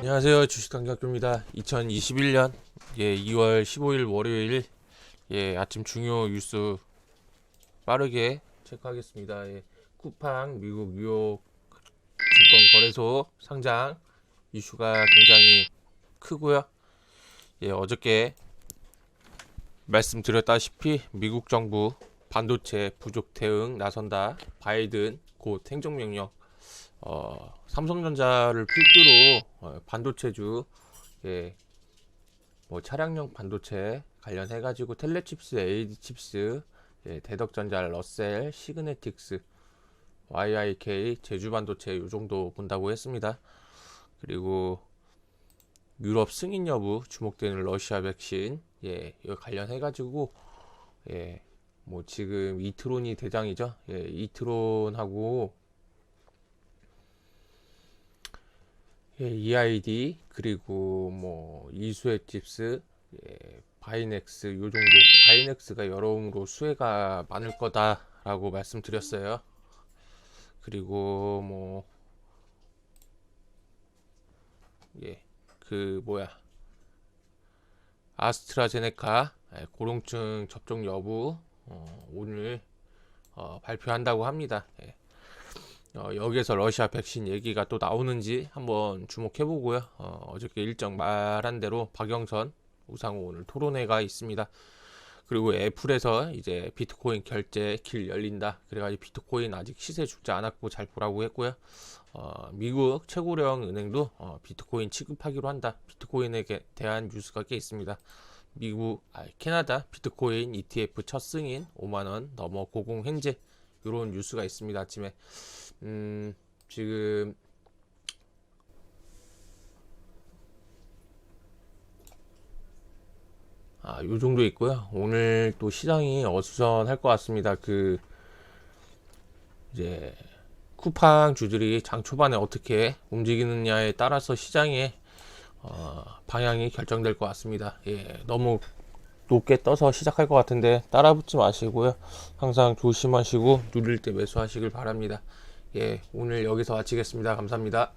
안녕하세요. 주식강작조입니다. 2021년 예 2월 15일 월요일 예 아침 중요 뉴스 빠르게 체크하겠습니다. 예 쿠팡 미국 뉴욕 증권거래소 상장 이슈가 굉장히 크고요. 예 어저께 말씀드렸다시피 미국 정부 반도체 부족 대응 나선다 바이든 곧 행정명령 어, 삼성전자를 필두로 어, 반도체주 예, 뭐 차량용 반도체 관련해 가지고 텔레칩스, AD 칩스, 예, 대덕전자, 러셀, 시그네틱스, YIK, 제주반도체 요 정도 본다고 했습니다. 그리고 유럽 승인 여부 주목되는 러시아 백신 예, 이거 관련해 가지고 예, 뭐 지금 이트론이 대장이죠. 예, 이트론하고 예, EID 그리고 뭐 이수혜 칩스, 예, 바이넥스 요 정도 바이넥스가 여러음으로 수혜가 많을 거다라고 말씀드렸어요. 그리고 뭐 예, 그 뭐야 아스트라제네카 예, 고령층 접종 여부 어, 오늘 어, 발표한다고 합니다. 예. 어, 여기에서 러시아 백신 얘기가 또 나오는지 한번 주목해 보고요. 어, 어저께 일정 말한 대로 박영선 우상호 오늘 토론회가 있습니다. 그리고 애플에서 이제 비트코인 결제 길 열린다. 그래가지고 비트코인 아직 시세 죽지 않았고 잘 보라고 했고요. 어, 미국 최고령 은행도 어, 비트코인 취급하기로 한다. 비트코인에 대한 뉴스가 꽤 있습니다. 미국, 아, 캐나다 비트코인 ETF 첫 승인 5만 원 넘어 고공 횡재 이런 뉴스가 있습니다. 아침에 음, 지금 아, 요 정도 있고요. 오늘 또 시장이 어수선할 것 같습니다. 그 이제 쿠팡 주들이 장 초반에 어떻게 움직이느냐에 따라서 시장의 어, 방향이 결정될 것 같습니다. 예, 너무 높게 떠서 시작할 것 같은데 따라붙지 마시고요. 항상 조심하시고 누릴 때 매수하시길 바랍니다. 예, 오늘 여기서 마치겠습니다. 감사합니다.